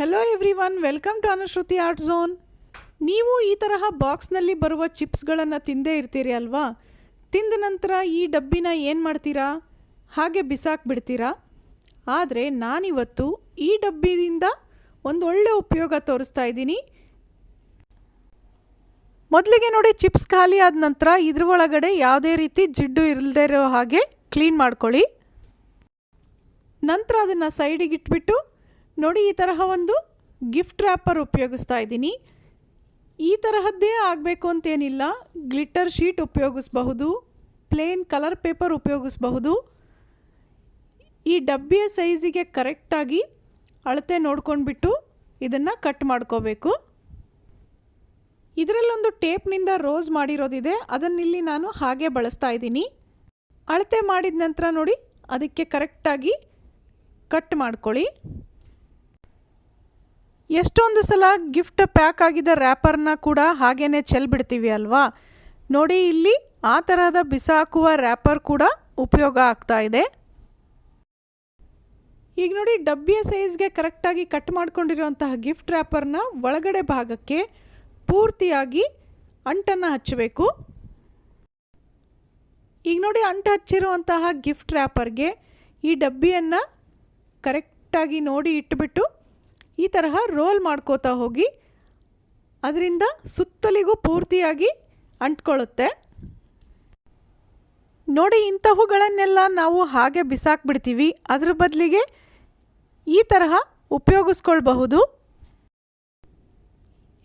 Hello everyone welcome to Anushruti art zone ನೀವು ಈ ತರಹ ಬಾಕ್ಸ್ನಲ್ಲಿ ಬರುವ ಚಿಪ್ಸ್ಗಳನ್ನು ತಿಂದೇ ಇರ್ತೀರಿ ಅಲ್ವಾ? ತಿಂದ ನಂತರ ಈ ಡಬ್ಬಿನ ಏನು ಮಾಡ್ತೀರಾ? ಹಾಗೆ ಬಿಸಾಕ್ಬಿಡ್ತೀರಾ ಆದರೆ ನಾನಿವತ್ತು ಈ ಡಬ್ಬಿಯಿಂದ ಒಂದು ಒಳ್ಳೆ ಉಪಯೋಗ ತೋರಿಸ್ತಾ ಇದ್ದೀನಿ. ಮೊದಲಿಗೆ ನೋಡಿ ಚಿಪ್ಸ್ ಖಾಲಿ ಆದ ನಂತರ ಇದ್ರ ಒಳಗಡೆ ಯಾವುದೇ ರೀತಿ ಜಿಡ್ಡು ಇಲ್ಲದೇ ಇರೋ ಹಾಗೆ ಕ್ಲೀನ್ ಮಾಡ್ಕೊಳ್ಳಿ. ನಂತರ ಅದನ್ನು ಸೈಡಿಗೆ ಇಟ್ಬಿಟ್ಟು ನೋಡಿ, ಈ ತರಹ ಒಂದು ಗಿಫ್ಟ್ ರ್ಯಾಪರ್ ಉಪಯೋಗಿಸ್ತಾ ಇದ್ದೀನಿ. ಈ ತರಹದ್ದೇ ಆಗಬೇಕು ಅಂತೇನಿಲ್ಲ. ಗ್ಲಿಟರ್ ಶೀಟ್ ಉಪಯೋಗಿಸ್ಬಹುದು ಪ್ಲೇನ್ ಕಲರ್ ಪೇಪರ್ ಉಪಯೋಗಿಸ್ಬಹುದು. ಈ ಡಬ್ಬಿಯ ಸೈಜಿಗೆ ಕರೆಕ್ಟಾಗಿ ಅಳತೆ ನೋಡ್ಕೊಂಡ್ಬಿಟ್ಟು ಇದನ್ನು ಕಟ್ ಮಾಡ್ಕೋಬೇಕು. ಇದರಲ್ಲೊಂದು ಟೇಪ್ನಿಂದ ರೋಸ್ ಮಾಡಿರೋದಿದೆ. ಅದನ್ನಿಲ್ಲಿ ನಾನು ಹಾಗೆ ಬಳಸ್ತಾ ಇದ್ದೀನಿ. ಅಳತೆ ಮಾಡಿದ ನಂತರ ನೋಡಿ, ಅದಕ್ಕೆ ಕರೆಕ್ಟಾಗಿ ಕಟ್ ಮಾಡ್ಕೊಳ್ಳಿ. ಎಷ್ಟೊಂದು ಸಲ ಗಿಫ್ಟ್ ಪ್ಯಾಕ್ ಆಗಿದ್ದ ರ್ಯಾಪರ್ನ ಕೂಡ ಹಾಗೇ ಚೆಲ್ಬಿಡ್ತೀವಿ ಅಲ್ವಾ? ನೋಡಿ ಇಲ್ಲಿ ಆ ಥರದ ಬಿಸಾಕುವ ರ್ಯಾಪರ್ ಕೂಡ ಉಪಯೋಗ ಆಗ್ತಾ ಇದೆ. ಈಗ ನೋಡಿ ಡಬ್ಬಿಯ ಸೈಜ್ಗೆ ಕರೆಕ್ಟಾಗಿ ಕಟ್ ಮಾಡಿಕೊಂಡಿರುವಂತಹ ಗಿಫ್ಟ್ ರ್ಯಾಪರ್ನ ಒಳಗಡೆ ಭಾಗಕ್ಕೆ ಪೂರ್ತಿಯಾಗಿ ಅಂಟನ್ನು ಹಚ್ಚಬೇಕು. ಈಗ ನೋಡಿ ಅಂಟು ಹಚ್ಚಿರುವಂತಹ ಗಿಫ್ಟ್ ರ್ಯಾಪರ್ಗೆ ಈ ಡಬ್ಬಿಯನ್ನು ಕರೆಕ್ಟಾಗಿ ನೋಡಿ ಇಟ್ಬಿಟ್ಟು ಈ ತರಹ ರೋಲ್ ಮಾಡ್ಕೋತಾ ಹೋಗಿ ಅದರಿಂದ ಸುತ್ತಲಿಗೂ ಪೂರ್ತಿಯಾಗಿ ಅಂಟ್ಕೊಳ್ಳುತ್ತೆ. ನೋಡಿ ಇಂಥವುಗಳನ್ನೆಲ್ಲ ನಾವು ಹಾಗೆ ಬಿಸಾಕ್ಬಿಡ್ತೀವಿ. ಅದ್ರ ಬದಲಿಗೆ ಈ ತರಹ ಉಪಯೋಗಿಸ್ಕೊಳ್ಬಹುದು.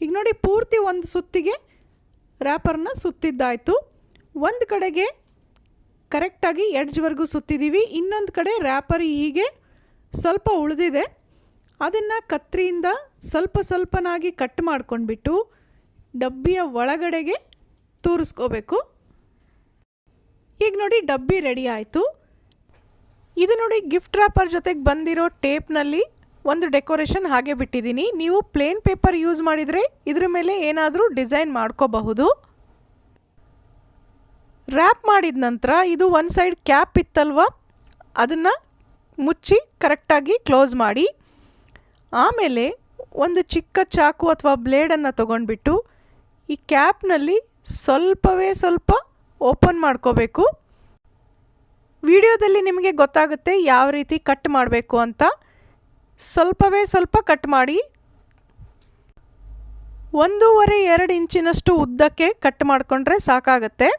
ಈಗ ನೋಡಿ ಪೂರ್ತಿ ಒಂದು ಸುತ್ತಿಗೆ ರ್ಯಾಪರ್ನ ಸುತ್ತಿದ್ದಾಯಿತು. ಒಂದು ಕಡೆಗೆ ಕರೆಕ್ಟಾಗಿ ಎಡ್ಜ್ವರೆಗೂ ಸುತ್ತಿದ್ದೀವಿ. ಇನ್ನೊಂದು ಕಡೆ ರ್ಯಾಪರ್ ಹೀಗೆ ಸ್ವಲ್ಪ ಉಳಿದಿದೆ. ಅದನ್ನು ಕತ್ರಿಯಿಂದ ಸ್ವಲ್ಪ ಸ್ವಲ್ಪನಾಗಿ ಕಟ್ ಮಾಡ್ಕೊಂಡ್ಬಿಟ್ಟು ಡಬ್ಬಿಯ ಒಳಗಡೆಗೆ ತೂರಿಸ್ಕೋಬೇಕು. ಈಗ ನೋಡಿ ಡಬ್ಬಿ ರೆಡಿ ಆಯಿತು. ಇದು ನೋಡಿ ಗಿಫ್ಟ್ ರ್ಯಾಪರ್ ಜೊತೆಗೆ ಬಂದಿರೋ ಟೇಪ್ನಲ್ಲಿ ಒಂದು ಡೆಕೋರೇಷನ್ ಹಾಗೆ ಬಿಟ್ಟಿದ್ದೀನಿ. ನೀವು ಪ್ಲೇನ್ ಪೇಪರ್ ಯೂಸ್ ಮಾಡಿದರೆ ಇದ್ರ ಮೇಲೆ ಏನಾದರೂ ಡಿಸೈನ್ ಮಾಡ್ಕೋಬಹುದು. ರ್ಯಾಪ್ ಮಾಡಿದ ನಂತರ ಇದು ಒಂದು ಸೈಡ್ ಕ್ಯಾಪ್ ಇತ್ತಲ್ವ? ಅದನ್ನು ಮುಚ್ಚಿ ಕರೆಕ್ಟಾಗಿ ಕ್ಲೋಸ್ ಮಾಡಿ. ಆಮೇಲೆ ಒಂದು ಚಿಕ್ಕ ಚಾಕು ಅಥವಾ ಬ್ಲೇಡನ್ನು ತೊಗೊಂಡ್ಬಿಟ್ಟು ಈ ಕ್ಯಾಪ್ನಲ್ಲಿ ಸ್ವಲ್ಪವೇ ಸ್ವಲ್ಪ ಓಪನ್ ಮಾಡ್ಕೋಬೇಕು. ವಿಡಿಯೋದಲ್ಲಿ ನಿಮಗೆ ಗೊತ್ತಾಗುತ್ತೆ ಯಾವ ರೀತಿ ಕಟ್ ಮಾಡಬೇಕು ಅಂತ. ಸ್ವಲ್ಪವೇ ಸ್ವಲ್ಪ ಕಟ್ ಮಾಡಿ. ಒಂದೂವರೆ ಎರಡು ಇಂಚಿನಷ್ಟು ಉದ್ದಕ್ಕೆ ಕಟ್ ಮಾಡಿಕೊಂಡ್ರೆ ಸಾಕಾಗತ್ತೆ.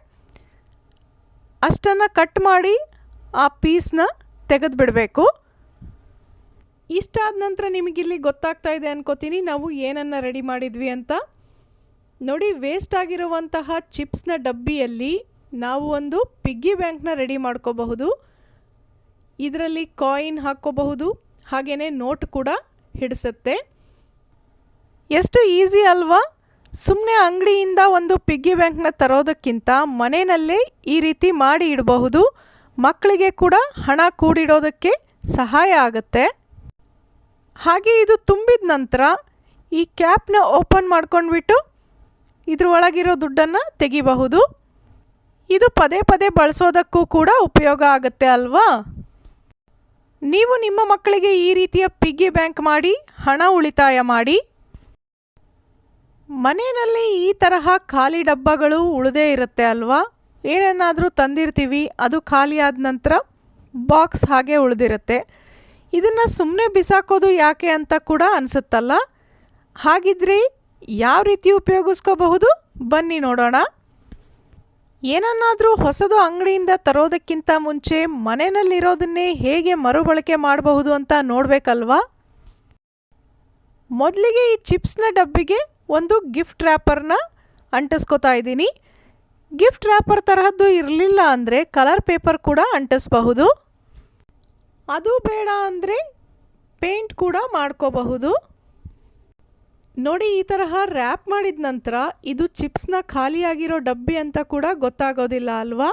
ಅಷ್ಟನ್ನು ಕಟ್ ಮಾಡಿ ಆ ಪೀಸ್ನ ತೆಗೆದು ಬಿಡಬೇಕು ಇಷ್ಟಾದ ನಂತರ ನಿಮಗಿಲ್ಲಿ ಗೊತ್ತಾಗ್ತಾ ಇದೆ ಅನ್ಕೋತೀನಿ. ನಾವು ಏನನ್ನು ರೆಡಿ ಮಾಡಿದ್ವಿ ಅಂತ? ನೋಡಿ ವೇಸ್ಟ್ ಆಗಿರುವಂತಹ ಚಿಪ್ಸ್ನ ಡಬ್ಬಿಯಲ್ಲಿ ನಾವು ಒಂದು ಪಿಗ್ಗಿ ಬ್ಯಾಂಕ್ನ ರೆಡಿ ಮಾಡ್ಕೋಬಹುದು. ಇದರಲ್ಲಿ ಕಾಯಿನ್ ಹಾಕ್ಕೋಬಹುದು. ಹಾಗೆಯೇ ನೋಟ್ ಕೂಡ ಹಿಡಿಸುತ್ತೆ. ಎಷ್ಟು ಈಸಿ ಅಲ್ವಾ? ಸುಮ್ಮನೆ ಅಂಗಡಿಯಿಂದ ಒಂದು ಪಿಗ್ಗಿ ಬ್ಯಾಂಕ್ನ ತರೋದಕ್ಕಿಂತ ಮನೆಯಲ್ಲೇ ಈ ರೀತಿ ಮಾಡಿ ಇಡಬಹುದು. ಮಕ್ಕಳಿಗೆ ಕೂಡ ಹಣ ಕೂಡಿಡೋದಕ್ಕೆ ಸಹಾಯ ಆಗುತ್ತೆ. ಹಾಗೆ ಇದು ತುಂಬಿದ ನಂತರ ಈ ಕ್ಯಾಪ್ನ ಓಪನ್ ಮಾಡ್ಕೊಂಡ್ಬಿಟ್ಟು ಇದ್ರ ಒಳಗಿರೋ ದುಡ್ಡನ್ನು ತೆಗಿಬಹುದು. ಇದು ಪದೇ ಪದೇ ಬಳಸೋದಕ್ಕೂ ಕೂಡ ಉಪಯೋಗ ಆಗುತ್ತೆ ಅಲ್ವಾ? ನೀವು ನಿಮ್ಮ ಮಕ್ಕಳಿಗೆ ಈ ರೀತಿಯ ಪಿಗ್ಗಿ ಬ್ಯಾಂಕ್ ಮಾಡಿ, ಹಣ ಉಳಿತಾಯ ಮಾಡಿ. ಮನೆಯಲ್ಲಿ ಈ ತರಹ ಖಾಲಿ ಡಬ್ಬಗಳು ಉಳಿದೇ ಇರುತ್ತೆ ಅಲ್ವಾ? ಏನನ್ನಾದರೂ ತಂದಿರ್ತೀವಿ, ಅದು ಖಾಲಿ ಆದ ನಂತರ ಬಾಕ್ಸ್ ಹಾಗೆ ಉಳಿದಿರುತ್ತೆ. ಇದನ್ನು ಸುಮ್ಮನೆ ಬಿಸಾಕೋದು ಯಾಕೆ ಅಂತ ಕೂಡ ಅನಿಸುತ್ತಲ್ಲ? ಹಾಗಿದ್ರೆ ಯಾವ ರೀತಿ ಉಪಯೋಗಿಸ್ಕೋಬಹುದು? ಬನ್ನಿ ನೋಡೋಣ. ಏನನ್ನಾದರೂ ಹೊಸದು ಅಂಗಡಿಯಿಂದ ತರೋದಕ್ಕಿಂತ ಮುಂಚೆ ಮನೆಯಲ್ಲಿರೋದನ್ನೇ ಹೇಗೆ ಮರುಬಳಕೆ ಮಾಡಬಹುದು ಅಂತ ನೋಡಬೇಕಲ್ವಾ? ಮೊದಲಿಗೆ ಈ ಚಿಪ್ಸ್ನ ಡಬ್ಬಿಗೆ ಒಂದು ಗಿಫ್ಟ್ ರ್ಯಾಪರ್ನ ಅಂಟಿಸ್ಕೋತಾ ಇದ್ದೀನಿ. ಗಿಫ್ಟ್ ರ್ಯಾಪರ್ ತರಹದ್ದು ಇರಲಿಲ್ಲ ಅಂದರೆ ಕಲರ್ ಪೇಪರ್ ಕೂಡ ಅಂಟಿಸಬಹುದು. ಅದು ಬೇಡ ಅಂದರೆ ಪೇಂಟ್ ಕೂಡ ಮಾಡ್ಕೋಬಹುದು. ನೋಡಿ, ಈ ತರಹ ರ್ಯಾಪ್ ಮಾಡಿದ ನಂತರ ಇದು ಚಿಪ್ಸ್ನ ಖಾಲಿಯಾಗಿರೋ ಡಬ್ಬಿ ಅಂತ ಕೂಡ ಗೊತ್ತಾಗೋದಿಲ್ಲ ಅಲ್ವಾ?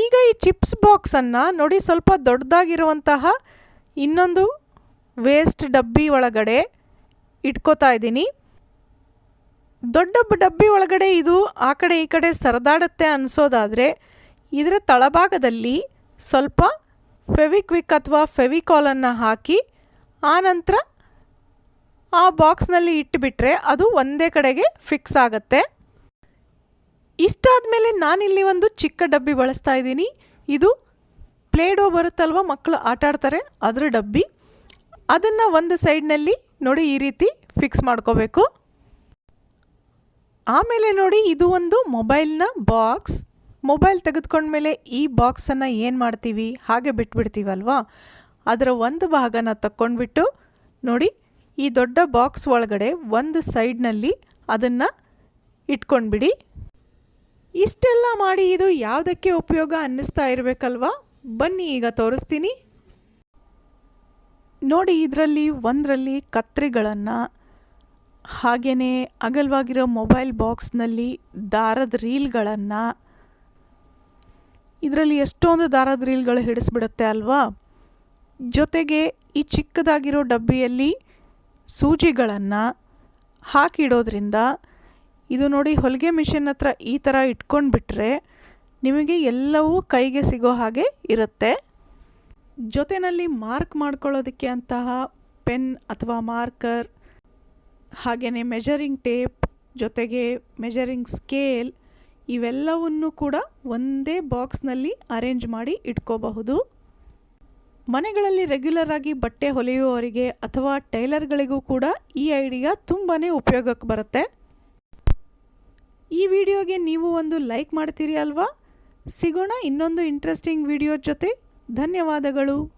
ಈಗ ಈ ಚಿಪ್ಸ್ ಬಾಕ್ಸನ್ನು ನೋಡಿ, ಸ್ವಲ್ಪ ದೊಡ್ಡದಾಗಿರುವಂತಹ ಇನ್ನೊಂದು ವೇಸ್ಟ್ ಡಬ್ಬಿ ಒಳಗಡೆ ಇಟ್ಕೋತಾ ಇದ್ದೀನಿ. ದೊಡ್ಡ ಡಬ್ಬಿ ಒಳಗಡೆ ಇದು ಆ ಕಡೆ ಈ ಕಡೆ ಸರದಾಡುತ್ತೆ ಅನಿಸೋದಾದರೆ, ಇದರ ತಳಭಾಗದಲ್ಲಿ ಸ್ವಲ್ಪ ಫೆವಿಕ್ವಿಕ್ ಅಥವಾ ಫೆವಿಕಾಲನ್ನು ಹಾಕಿ ಆನಂತರ ಆ ಬಾಕ್ಸ್ನಲ್ಲಿ ಇಟ್ಟುಬಿಟ್ರೆ ಅದು ಒಂದೇ ಕಡೆಗೆ ಫಿಕ್ಸ್ ಆಗುತ್ತೆ. ಇಷ್ಟಾದಮೇಲೆ ನಾನಿಲ್ಲಿ ಒಂದು ಚಿಕ್ಕ ಡಬ್ಬಿ ಬಳಸ್ತಾ ಇದ್ದೀನಿ. ಇದು ಪ್ಲೇಡೋ ಬರುತ್ತಲ್ವ? ಮಕ್ಕಳು ಆಟಾಡ್ತಾರೆ ಅದರ ಡಬ್ಬಿ. ಅದನ್ನು ಒಂದು ಸೈಡ್ನಲ್ಲಿ ನೋಡಿ ಈ ರೀತಿ ಫಿಕ್ಸ್ ಮಾಡ್ಕೋಬೇಕು. ಆಮೇಲೆ ನೋಡಿ ಇದು ಒಂದು ಮೊಬೈಲ್ನ ಬಾಕ್ಸ್. ಮೊಬೈಲ್ ತೆಗೆದುಕೊಂಡ್ಮೇಲೆ ಈ ಬಾಕ್ಸನ್ನು ಏನು ಮಾಡ್ತೀವಿ? ಹಾಗೆ ಬಿಟ್ಬಿಡ್ತೀವಲ್ವಾ? ಅದರ ಒಂದು ಭಾಗನ ತಕ್ಕೊಂಡ್ಬಿಟ್ಟು ನೋಡಿ, ಈ ದೊಡ್ಡ ಬಾಕ್ಸ್ ಒಳಗಡೆ ಒಂದು ಸೈಡ್ನಲ್ಲಿ ಅದನ್ನು ಇಟ್ಕೊಂಡ್ಬಿಡಿ. ಇಷ್ಟೆಲ್ಲ ಮಾಡಿ ಇದು ಯಾವುದಕ್ಕೆ ಉಪಯೋಗ ಅನ್ನಿಸ್ತಾ ಇರಬೇಕಲ್ವಾ? ಬನ್ನಿ, ಈಗ ತೋರಿಸ್ತೀನಿ. ನೋಡಿ, ಇದರಲ್ಲಿ ಒಂದರಲ್ಲಿ ಕತ್ರಿಗಳನ್ನು ಹಾಗೆಯೇ ಅಗಲವಾಗಿರೋ ಮೊಬೈಲ್ ಬಾಕ್ಸ್ನಲ್ಲಿ ದಾರದ ರೀಲ್ಗಳನ್ನು ಇದರಲ್ಲಿ ಎಷ್ಟೊಂದು ದಾರದ ರೀಲ್ಗಳು ಹಿಡಿಸ್ಬಿಡುತ್ತೆ ಅಲ್ವಾ? ಜೊತೆಗೆ ಈ ಚಿಕ್ಕದಾಗಿರೋ ಡಬ್ಬಿಯಲ್ಲಿ ಸೂಜಿಗಳನ್ನು ಹಾಕಿಡೋದ್ರಿಂದ ಇದು ನೋಡಿ ಹೊಲಿಗೆ ಮಿಷಿನ್ ಹತ್ರ ಈ ಥರ ಇಟ್ಕೊಂಡು ಬಿಟ್ಟರೆ ನಿಮಗೆ ಎಲ್ಲವೂ ಕೈಗೆ ಸಿಗೋ ಹಾಗೆ ಇರುತ್ತೆ. ಜೊತೆಯಲ್ಲಿ ಮಾರ್ಕ್ ಮಾಡ್ಕೊಳ್ಳೋದಕ್ಕೆ ಅಂತಹ ಪೆನ್ ಅಥವಾ ಮಾರ್ಕರ್ ಹಾಗೆಯೇ ಮೆಜರಿಂಗ್ ಟೇಪ್, ಜೊತೆಗೆ ಮೆಜರಿಂಗ್ ಸ್ಕೇಲ್ ಇವೆಲ್ಲವನ್ನು ಕೂಡ ಒಂದೇ ಬಾಕ್ಸ್ನಲ್ಲಿ ಅರೇಂಜ್ ಮಾಡಿ ಇಟ್ಕೋಬಹುದು. ಮನೆಗಳಲ್ಲಿ ರೆಗ್ಯುಲರ್ ಆಗಿ ಬಟ್ಟೆ ಹೊಲಿಯುವವರಿಗೆ ಅಥವಾ ಟೈಲರ್ಗಳಿಗೂ ಕೂಡ ಈ ಐಡಿಯಾ ತುಂಬಾ ಉಪಯೋಗಕ್ಕೆ ಬರುತ್ತೆ. ಈ ವಿಡಿಯೋಗೆ ನೀವು ಒಂದು ಲೈಕ್ ಮಾಡ್ತೀರಿ ಅಲ್ವಾ? ಸಿಗೋಣ ಇನ್ನೊಂದು ಇಂಟ್ರೆಸ್ಟಿಂಗ್ ವಿಡಿಯೋ ಜೊತೆ. ಧನ್ಯವಾದಗಳು.